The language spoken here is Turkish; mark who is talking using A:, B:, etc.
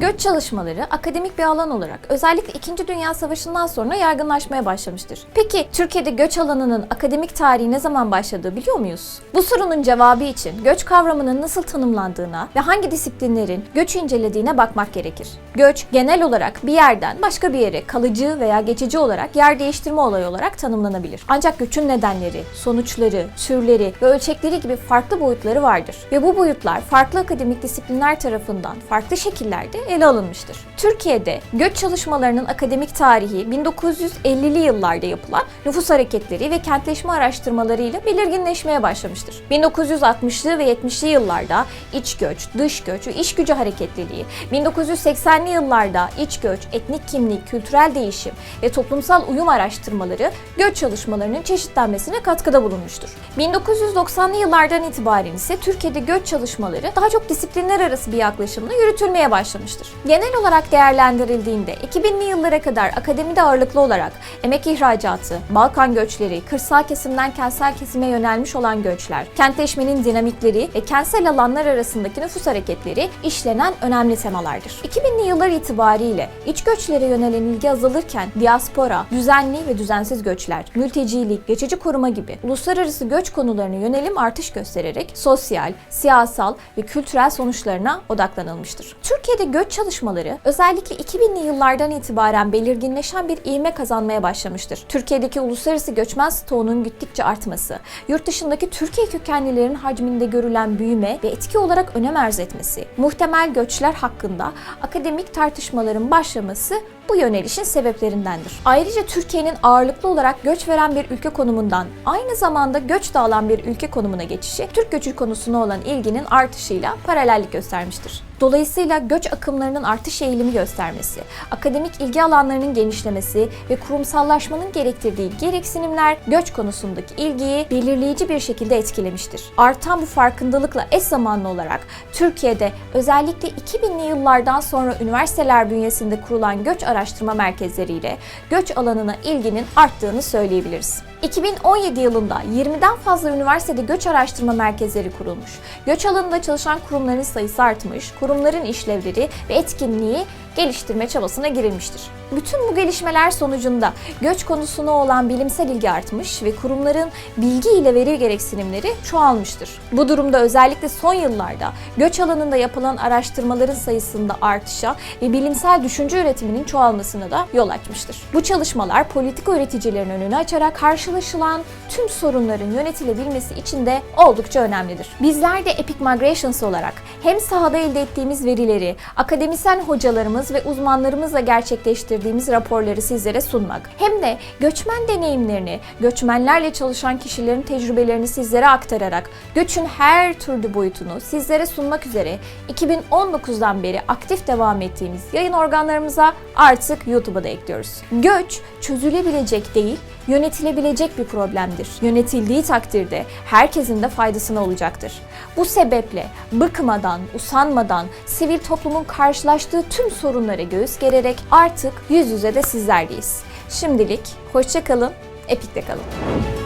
A: Göç çalışmaları akademik bir alan olarak özellikle 2. Dünya Savaşı'ndan sonra yaygınlaşmaya başlamıştır. Peki Türkiye'de göç alanının akademik tarihi ne zaman başladığı biliyor muyuz? Bu sorunun cevabı için göç kavramının nasıl tanımlandığına ve hangi disiplinlerin göç incelediğine bakmak gerekir. Göç genel olarak bir yerden başka bir yere kalıcı veya geçici olarak yer değiştirme olayı olarak tanımlanabilir. Ancak göçün nedenleri, sonuçları, türleri ve ölçekleri gibi farklı boyutları vardır. Ve bu boyutlar farklı akademik disiplinler tarafından farklı şekillerde ele alınmıştır. Türkiye'de göç çalışmalarının akademik tarihi 1950'li yıllarda yapılan nüfus hareketleri ve kentleşme araştırmalarıyla belirginleşmeye başlamıştır. 1960'lı ve 70'li yıllarda iç göç, dış göç ve iş gücü hareketliliği, 1980'li yıllarda iç göç, etnik kimlik, kültürel değişim ve toplumsal uyum araştırmaları göç çalışmalarının çeşitlenmesine katkıda bulunmuştur. 1990'lı yıllardan itibaren ise Türkiye'de göç çalışmaları daha çok disiplinler arası bir yaklaşımla yürütülmeye başlamıştır. Genel olarak değerlendirildiğinde 2000'li yıllara kadar akademide ağırlıklı olarak emek ihracatı, Balkan göçleri, kırsal kesimden kentsel kesime yönelmiş olan göçler, kentleşmenin dinamikleri ve kentsel alanlar arasındaki nüfus hareketleri işlenen önemli temalardır. 2000'li yıllar itibariyle iç göçlere yönelen ilgi azalırken diaspora, düzenli ve düzensiz göçler, mültecilik, geçici koruma gibi uluslararası göç konularına yönelim artış göstererek sosyal, siyasal ve kültürel sonuçlarına odaklanılmıştır. Türkiye'de göç çalışmaları özellikle 2000'li yıllardan itibaren belirginleşen bir ivme kazanmaya başlamıştır. Türkiye'deki uluslararası göçmen stoğunun gittikçe artması, yurt dışındaki Türkiye kökenlilerin hacminde görülen büyüme ve etki olarak önem arz etmesi, muhtemel göçler hakkında akademik tartışmaların başlaması bu yönelişin sebeplerindendir. Ayrıca Türkiye'nin ağırlıklı olarak göç veren bir ülke konumundan aynı zamanda göç de alan bir ülke konumuna geçişi Türk göçü konusuna olan ilginin artışıyla paralellik göstermiştir. Dolayısıyla göç akımlarının artış eğilimi göstermesi, akademik ilgi alanlarının genişlemesi ve kurumsallaşmanın gerektirdiği gereksinimler göç konusundaki ilgiyi belirleyici bir şekilde etkilemiştir. Artan bu farkındalıkla eş zamanlı olarak Türkiye'de özellikle 2000'li yıllardan sonra üniversiteler bünyesinde kurulan göç araştırma merkezleriyle göç alanına ilginin arttığını söyleyebiliriz. 2017 yılında 20'den fazla üniversitede göç araştırma merkezleri kurulmuş. Göç alanında çalışan kurumların sayısı artmış, kurumların işlevleri ve etkinliği geliştirme çabasına girilmiştir. Bütün bu gelişmeler sonucunda göç konusuna olan bilimsel ilgi artmış ve kurumların bilgi ile veri gereksinimleri çoğalmıştır. Bu durumda özellikle son yıllarda göç alanında yapılan araştırmaların sayısında artışa ve bilimsel düşünce üretiminin çoğalmasına da yol açmıştır. Bu çalışmalar politika üreticilerin önünü açarak karşılaşılan tüm sorunların yönetilebilmesi için de oldukça önemlidir. Bizler de Epic Migrations olarak hem sahada elde ettiğimiz verileri, akademisyen hocalarımız ve uzmanlarımızla gerçekleştirdiğimiz raporları sizlere sunmak, hem de göçmen deneyimlerini, göçmenlerle çalışan kişilerin tecrübelerini sizlere aktararak göçün her türlü boyutunu sizlere sunmak üzere 2019'dan beri aktif devam ettiğimiz yayın organlarımıza artık YouTube'a da ekliyoruz. Göç çözülebilecek değil, yönetilebilecek bir problemdir. Yönetildiği takdirde herkesin de faydasına olacaktır. Bu sebeple bıkmadan, usanmadan sivil toplumun karşılaştığı tüm sorunlara göğüs gererek artık yüz yüze de sizlerdeyiz. Şimdilik hoşça kalın, epikte kalın.